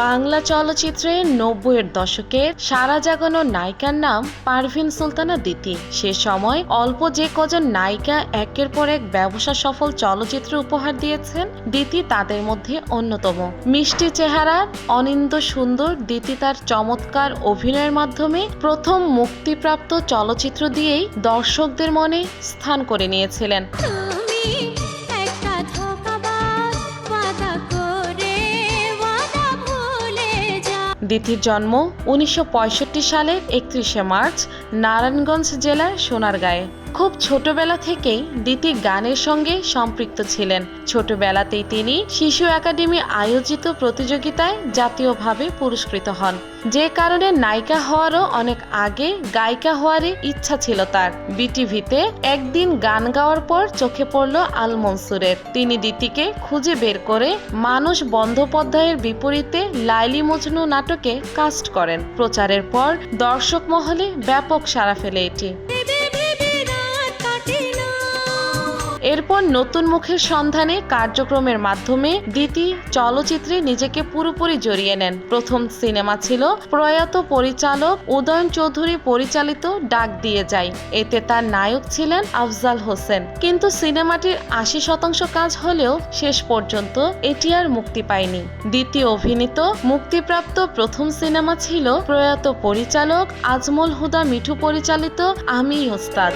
বাংলা চলচ্চিত্রে নব্বইয়ের দশকের সারা জাগানো নায়িকার নাম পারভিন সুলতানা দিতি। সে সময় অল্প যে কজন নায়িকা একের পর এক ব্যবসা সফল চলচ্চিত্র উপহার দিয়েছেন, দিতি তাদের মধ্যে অন্যতম। মিষ্টি চেহারার অনিন্দ সুন্দর, দিতি তার চমৎকার অভিনয়ের মাধ্যমে প্রথম মুক্তিপ্রাপ্ত চলচ্চিত্র দিয়েই দর্শকদের মনে স্থান করে নিয়েছিলেন। যা দিতির জন্ম উনিশশো পঁয়ষট্টি সালের একত্রিশে মার্চ নারায়ণগঞ্জ জেলার সোনারগাঁয়ে। খুব ছোটবেলা থেকেই দিতি গানের সঙ্গে সম্পৃক্ত ছিলেন। ছোটবেলাতেই তিনি শিশু একাডেমি আয়োজিত প্রতিযোগিতায় জাতীয়ভাবে পুরস্কৃত হন। যে কারণে নায়িকা হওয়ারও অনেক আগে গায়িকা হওয়ারই ইচ্ছা ছিল তার। বিটিভিতে একদিন গান গাওয়ার পর চোখে পড়ল আল মনসুরের। তিনি দিতিকে খুঁজে বের করে মানুষ বন্দ্যোপাধ্যায়ের বিপরীতে লাইলি মজনু নাটকে কাস্ট করেন। প্রচারের পর দর্শক মহলে ব্যাপক সাড়া ফেলে এটি। এরপর নতুন মুখের সন্ধানে কার্যক্রমের মাধ্যমে দিতি চলচ্চিত্রে নিজেকে পুরোপুরি জড়িয়ে নেন। প্রথম সিনেমা ছিল প্রয়াত পরিচালক উদয়ন চৌধুরী পরিচালিত ডাক দিয়ে যায়। এতে তার নায়ক ছিলেন আফজাল হোসেন। কিন্তু সিনেমাটির আশি শতাংশ কাজ হলেও শেষ পর্যন্ত এটি আর মুক্তি পায়নি। দ্বিতীয় অভিনীত মুক্তিপ্রাপ্ত প্রথম সিনেমা ছিল প্রয়াত পরিচালক আজমল হুদা মিঠু পরিচালিত আমি ওস্তাদ।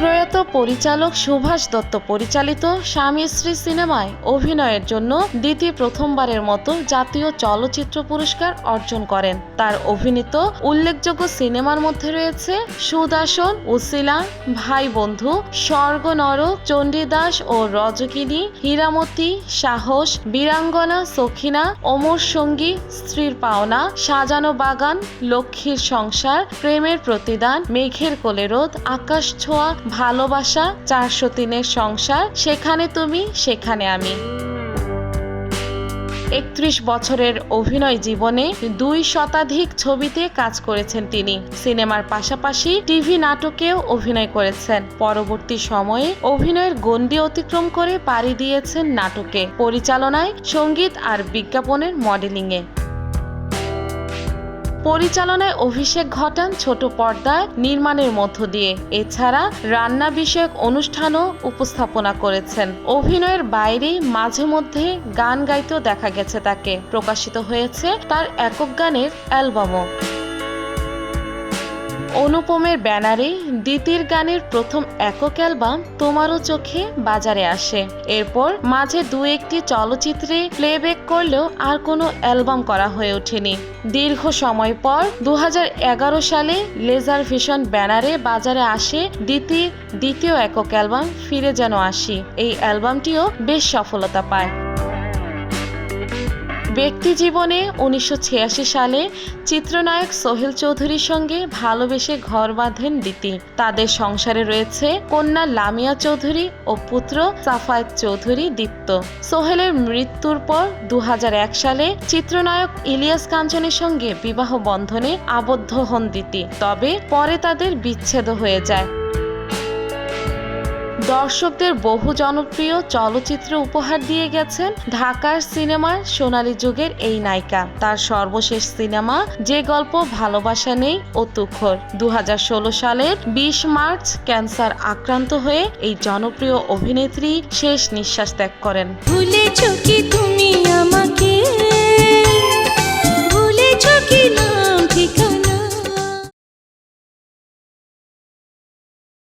প্রয়াত পরিচালক সুভাষ দত্ত পরিচালিত স্বামী স্ত্রী সিনেমায় অভিনয়ের জন্য দ্বিতীয় প্রথমবারের মতো জাতীয় চলচ্চিত্র পুরস্কার অর্জন করেন। তার অভিনীত উল্লেখযোগ্য সিনেমার মধ্যে রয়েছে সুদাসন, উসিলা ভাই বন্ধু স্বর্গ নরক চণ্ডীদাস ও রজকিনী, হীরামতি, সাহস, বীরাঙ্গনা, সখিনা অমর সঙ্গী, স্ত্রীর পাওনা, সাজানো বাগান, লক্ষ্মীর সংসার, প্রেমের প্রতিদান, মেঘের কোলে রোদ আকাশ ছোঁয়া ভালোবাসা চারশো তিনের সংসার, সেখানে তুমি, সেখানে আমি। একত্রিশ বছরের অভিনয় জীবনে দুই শতাধিক ছবিতে কাজ করেছেন তিনি। সিনেমার পাশাপাশি টিভি নাটকেও অভিনয় করেছেন। পরবর্তী সময়ে অভিনয়ের গণ্ডি অতিক্রম করে পাড়ি দিয়েছেন নাটকে। পরিচালনায় সংগীত আর বিজ্ঞাপনের মডেলিংয়ে। পরিচালনায় অভিষেক ঘটান ছোট পর্দায় নির্মাণের মধ্য দিয়ে। এছাড়া রান্না বিষয়ক অনুষ্ঠানও উপস্থাপনা করেছেন। অভিনয়ের বাইরে মাঝে মধ্যে গান গাইতেও দেখা গেছে তাকে। প্রকাশিত হয়েছে তার একক গানের অ্যালবামও। অনুপমের ব্যানারে দ্বিতীয় গানের প্রথম একক অ্যালবাম তোমারও চোখে বাজারে আসে। এরপর মাঝে দু একটি চলচ্চিত্রে প্লেব্যাক করলেও আর কোনো অ্যালবাম করা হয়ে ওঠেনি। দীর্ঘ সময় পর দু হাজার এগারো সালে লেজার ভিশন ব্যানারে বাজারে আসে দ্বিতীয় দ্বিতীয় একক অ্যালবাম ফিরে যেন আসি। এই অ্যালবামটিও বেশ সফলতা পায়। ব্যক্তি জীবনে উনিশশো ছিয়াশি সালে চিত্রনায়ক সোহেল চৌধুরীর সঙ্গে ভালোবেসে ঘর বাঁধেন দিতি তাদের সংসারে রয়েছে কন্যা লামিয়া চৌধুরী ও পুত্র সাফায়েত চৌধুরী দীপ্ত। সোহেলের মৃত্যুর পর দু হাজার এক সালে চিত্রনায়ক ইলিয়াস কাঞ্চনের সঙ্গে বিবাহ বন্ধনে আবদ্ধ হন দিতি তবে পরে তাদের বিচ্ছেদ হয়ে যায়। দর্শকদের বহু জনপ্রিয় চলচ্চিত্র উপহার দিয়ে গেছেন ঢাকার সিনেমার সোনালী যুগের এই নায়িকা। তার সর্বশেষ সিনেমা, যে গল্প ভালোবাসা নেই ও তুখর। দু হাজার ষোলো সালের বিশ মার্চ ক্যান্সার আক্রান্ত হয়ে এই জনপ্রিয় অভিনেত্রী শেষ নিঃশ্বাস ত্যাগ করেন। ভুলেছ কি তুমি